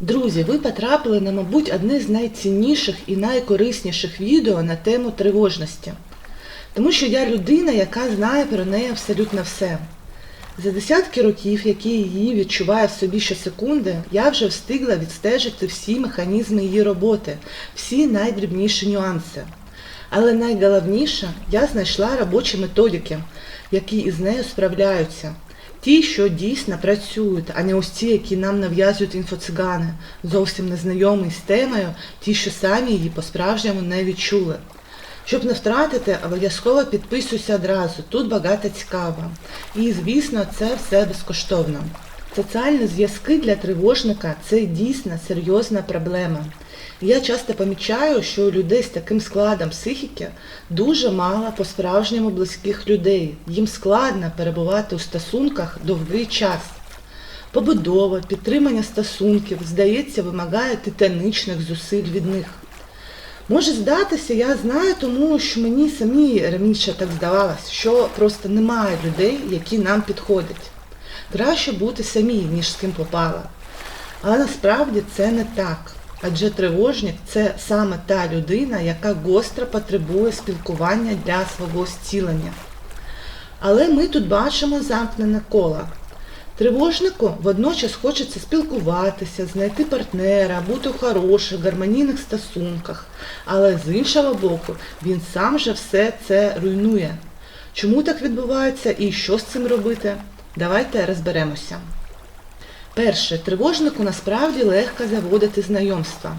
Друзі, ви потрапили на, мабуть, одне з найцінніших і найкорисніших відео на тему тривожності. Тому що я людина, яка знає про неї абсолютно все. За десятки років, які її відчуває в собі щосекунди, я вже встигла відстежити всі механізми її роботи, всі найдрібніші нюанси. Але найголовніше, я знайшла робочі методики, які із нею справляються. Ті, що дійсно працюють, а не ось ті, які нам нав'язують інфоцигани, зовсім незнайомі з темою, ті, що самі її по-справжньому не відчули. Щоб не втратити, обов'язково підписуйся одразу. Тут багато цікаво. І, звісно, це все безкоштовно. Соціальні зв'язки для тривожника це дійсно серйозна проблема. Я часто помічаю, що у людей з таким складом психіки дуже мало по-справжньому близьких людей. Їм складно перебувати у стосунках довгий час. Побудова, підтримання стосунків, здається, вимагає титанічних зусиль від них. Може здатися, я знаю, тому що мені самі раніше так здавалось, що просто немає людей, які нам підходять. Краще бути самій, ніж з ким попала. Але насправді це не так. Адже тривожник це саме та людина, яка гостро потребує спілкування для свого зцілення. Але ми тут бачимо замкнене коло. Тривожнику водночас хочеться спілкуватися, знайти партнера, бути в хороших, гармонійних стосунках, але з іншого боку, він сам же все це руйнує. Чому так відбувається і що з цим робити? Давайте розберемося. Перше, тривожнику насправді легко заводити знайомства.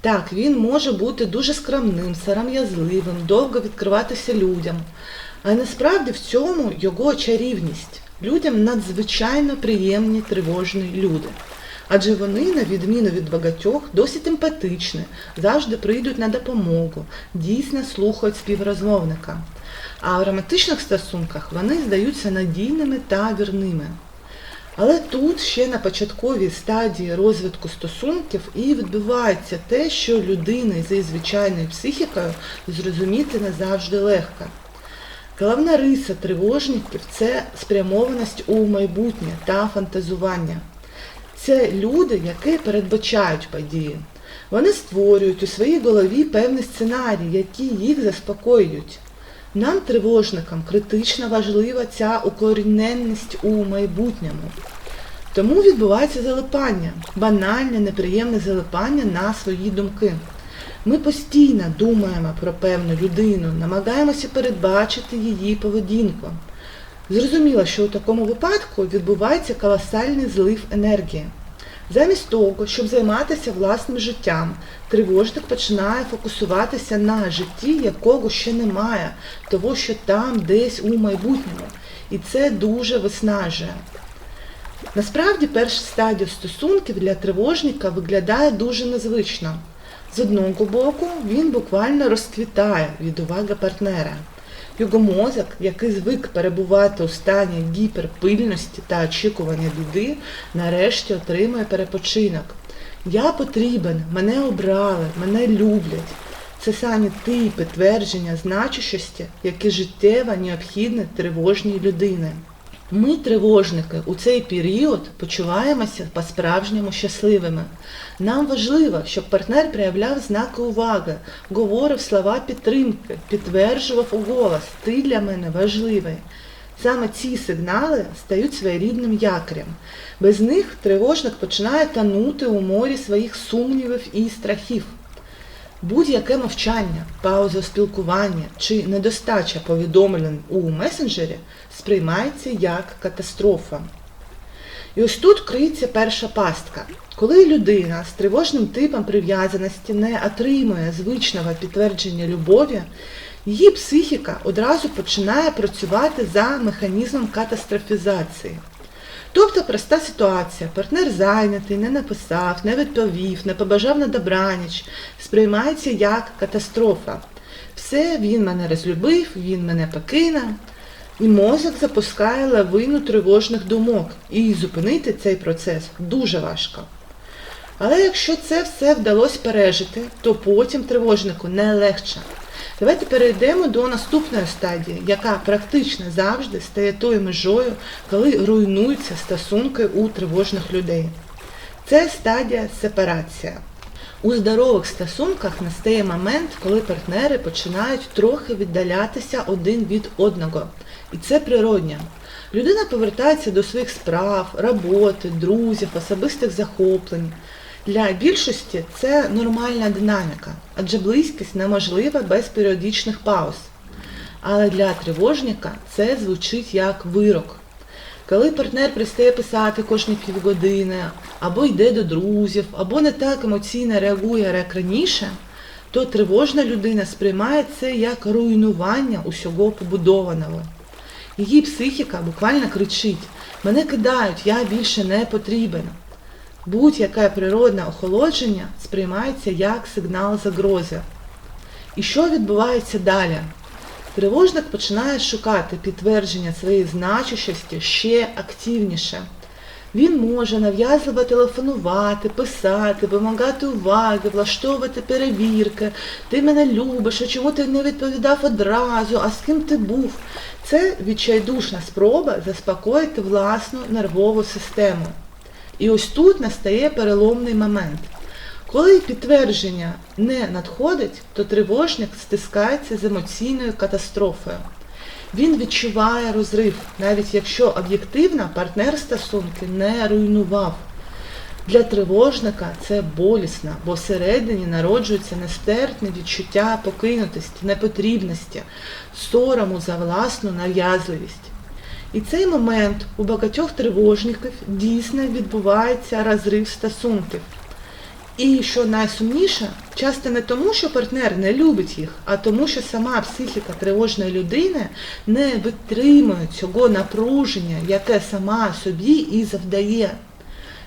Так, він може бути дуже скромним, сором'язливим, довго відкриватися людям. А насправді в цьому його чарівність. Людям надзвичайно приємні тривожні люди. Адже вони, на відміну від багатьох, досить емпатичні, завжди прийдуть на допомогу, дійсно слухають співрозмовника. А в романтичних стосунках вони здаються надійними та вірними. Але тут ще на початковій стадії розвитку стосунків і відбувається те, що людини зі звичайною психікою зрозуміти не завжди легко. Головна риса тривожників це спрямованість у майбутнє та фантазування. Це люди, які передбачають події. Вони створюють у своїй голові певні сценарії, які їх заспокоюють. Нам, тривожникам, критично важлива ця укоріненість у майбутньому. Тому відбувається залипання, банальне, неприємне залипання на свої думки. Ми постійно думаємо про певну людину, намагаємося передбачити її поведінку. Зрозуміло, що у такому випадку відбувається колосальний злив енергії. Замість того, щоб займатися власним життям, тривожник починає фокусуватися на житті, якого ще немає, того, що там десь у майбутньому. І це дуже виснажує. Насправді, перша стадія стосунків для тривожника виглядає дуже незвично. З одного боку, він буквально розквітає від уваги партнера. Його мозок, який звик перебувати у стані гіперпильності та очікування біди, нарешті отримує перепочинок. Я потрібен, мене обрали, мене люблять. Це саме ті підтвердження значущості, які життєво необхідні тривожній людини. Ми, тривожники, у цей період почуваємося по-справжньому щасливими. Нам важливо, щоб партнер проявляв знаки уваги, говорив слова підтримки, підтверджував у голос Ти для мене важливий. Саме ці сигнали стають своєрідним якорем. Без них тривожник починає тонути у морі своїх сумнівів і страхів. Будь-яке мовчання, пауза у спілкуванні чи недостача повідомлень у месенджері сприймається як катастрофа. І ось тут криється перша пастка. Коли людина з тривожним типом прив'язаності не отримує звичного підтвердження любові, її психіка одразу починає працювати за механізмом катастрофізації. Тобто проста ситуація, партнер зайнятий, не написав, не відповів, не побажав на добраніч, сприймається як катастрофа. Все, він мене розлюбив, він мене покине. І мозок запускає лавину тривожних думок, і зупинити цей процес дуже важко. Але якщо це все вдалося пережити, то потім тривожнику не легше. Давайте перейдемо до наступної стадії, яка практично завжди стає тою межою, коли руйнуються стосунки у тривожних людей. Це стадія сепарація. У здорових стосунках настає момент, коли партнери починають трохи віддалятися один від одного. І це природньо. Людина повертається до своїх справ, роботи, друзів, особистих захоплень. Для більшості це нормальна динаміка, адже близькість неможлива без періодичних пауз. Але для тривожника це звучить як вирок. Коли партнер пристає писати кожні півгодини, або йде до друзів, або не так емоційно реагує, як раніше, то тривожна людина сприймає це як руйнування усього побудованого. Її психіка буквально кричить: мене кидають, я більше не потрібен. Будь-яке природне охолодження сприймається як сигнал загрози. І що відбувається далі? Тривожник починає шукати підтвердження своєї значущості ще активніше. Він може нав'язливо телефонувати, писати, вимагати уваги, влаштовувати перевірки. Ти мене любиш, а чому ти не відповідав одразу, а з ким ти був? Це відчайдушна спроба заспокоїти власну нервову систему. І ось тут настає переломний момент. Коли підтвердження не надходить, то тривожник стискається з емоційною катастрофою. Він відчуває розрив, навіть якщо об'єктивно партнер стосунки не руйнував. Для тривожника це болісно, бо всередині народжується нестерпне відчуття покинутості, непотрібності, сорому за власну нав'язливість. І цей момент у багатьох тривожників дійсно відбувається розрив стосунків. І що найсумніше, часто не тому, що партнер не любить їх, а тому, що сама психіка тривожної людини не витримує цього напруження, яке сама собі і завдає.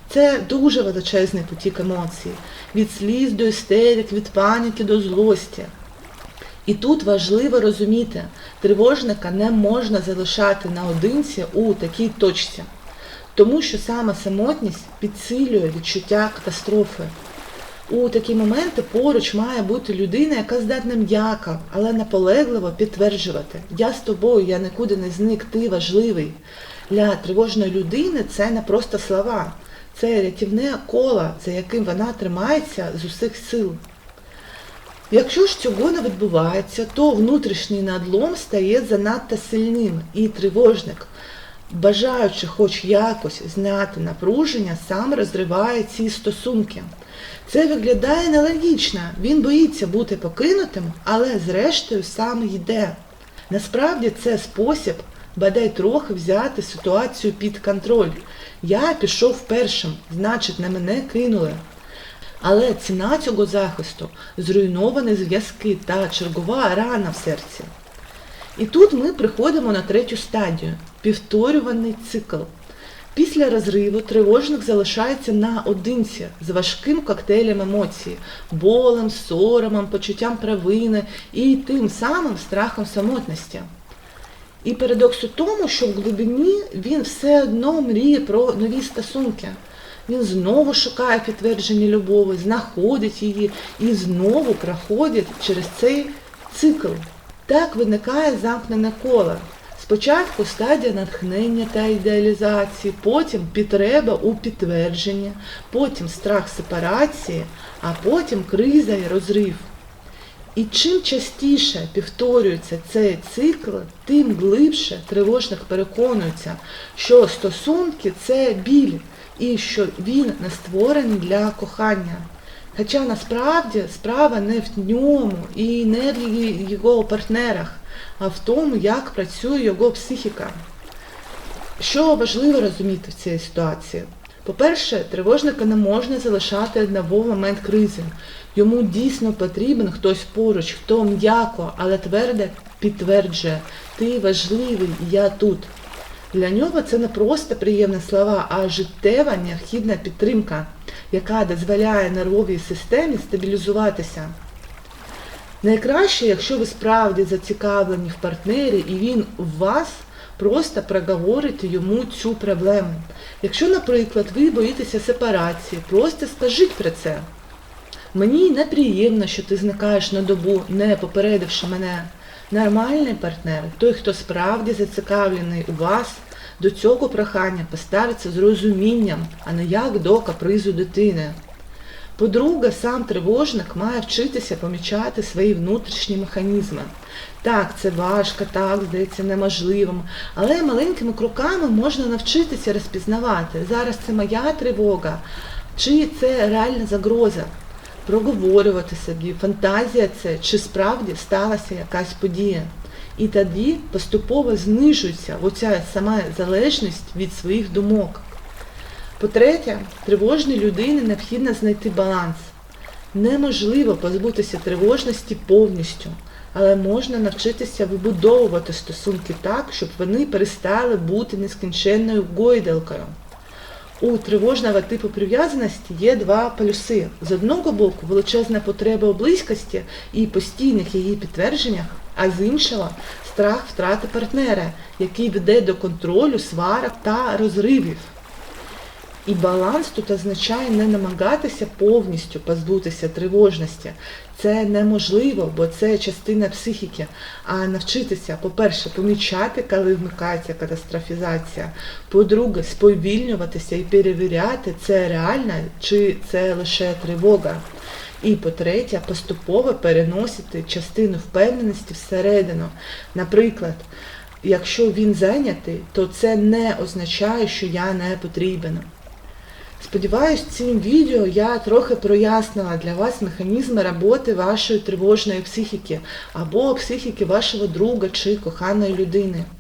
Це дуже величезний потік емоцій, від сліз до істерик, від паніки до злості. І тут важливо розуміти, тривожника не можна залишати наодинці у такій точці, тому що саме самотність підсилює відчуття катастрофи. У такі моменти поруч має бути людина, яка здатна м'яко, але наполегливо підтверджувати Я з тобою, я нікуди не зник, ти важливий. Для тривожної людини це не просто слова, це рятівне коло, за яким вона тримається з усіх сил. Якщо ж цього не відбувається, то внутрішній надлом стає занадто сильним і тривожник, бажаючи хоч якось зняти напруження, сам розриває ці стосунки. Це виглядає нелогічно, він боїться бути покинутим, але зрештою сам йде. Насправді це спосіб бодай трохи взяти ситуацію під контроль. Я пішов першим, значить, на мене кинули. Але ціна цього захисту зруйновані зв'язки та чергова рана в серці. І тут ми приходимо на третю стадію повторюваний цикл. Після розриву тривожник залишається наодинці з важким коктейлем емоцій, болем, соромом, почуттям провини і тим самим страхом самотності. І парадокс у тому, що в глибині він все одно мріє про нові стосунки. Він знову шукає підтвердження любові, знаходить її і знову проходить через цей цикл. Так виникає замкнене коло. Спочатку стадія натхнення та ідеалізації, потім потреба у підтвердженні, потім страх сепарації, а потім криза і розрив. І чим частіше повторюється цей цикл, тим глибше тривожник переконується, що стосунки це біль і що він не створений для кохання. Хоча насправді справа не в ньому і не в його партнерах, а в тому, як працює його психіка. Що важливо розуміти в цій ситуації? По-перше, тривожника не можна залишати одного в момент кризи. Йому дійсно потрібен хтось поруч, хто м'яко, але твердо підтверджує, ти важливий, я тут. Для нього це не просто приємні слова, а життєва необхідна підтримка, яка дозволяє нервовій системі стабілізуватися. Найкраще, якщо ви справді зацікавлені в партнері і він в вас, просто проговорите йому цю проблему. Якщо, наприклад, ви боїтеся сепарації, просто скажіть про це. Мені неприємно, що ти зникаєш на добу, не попередивши мене. Нормальний партнер, той, хто справді зацікавлений у вас, до цього прохання поставиться з розумінням, а не як до капризу дитини. По-друге, сам тривожник має вчитися помічати свої внутрішні механізми. Так, це важко, так, здається неможливим, але маленькими кроками можна навчитися розпізнавати. Зараз це моя тривога, чи це реальна загроза. Проговорювати собі, фантазія це, чи справді сталася якась подія. І тоді поступово знижується оця сама залежність від своїх думок. По-третє, тривожній людині необхідно знайти баланс. Неможливо позбутися тривожності повністю, але можна навчитися вибудовувати стосунки так, щоб вони перестали бути нескінченною гойдалкою. У тривожного типу прив'язаності є два полюси. З одного боку, величезна потреба у близькості і постійних її підтвердженнях, а з іншого страх втрати партнера, який веде до контролю, сварок та розривів. І баланс тут означає не намагатися повністю позбутися тривожності. Це неможливо, бо це частина психіки. А навчитися, по-перше, помічати, коли вмикається катастрофізація. По-друге, сповільнюватися і перевіряти, це реально чи це лише тривога. І по-третє, поступово переносити частину впевненості всередину. Наприклад, якщо він зайнятий, то це не означає, що я не потрібен. Сподіваюсь, цим відео я трохи прояснила для вас механізми роботи вашої тривожної психіки або психіки вашого друга чи коханої людини.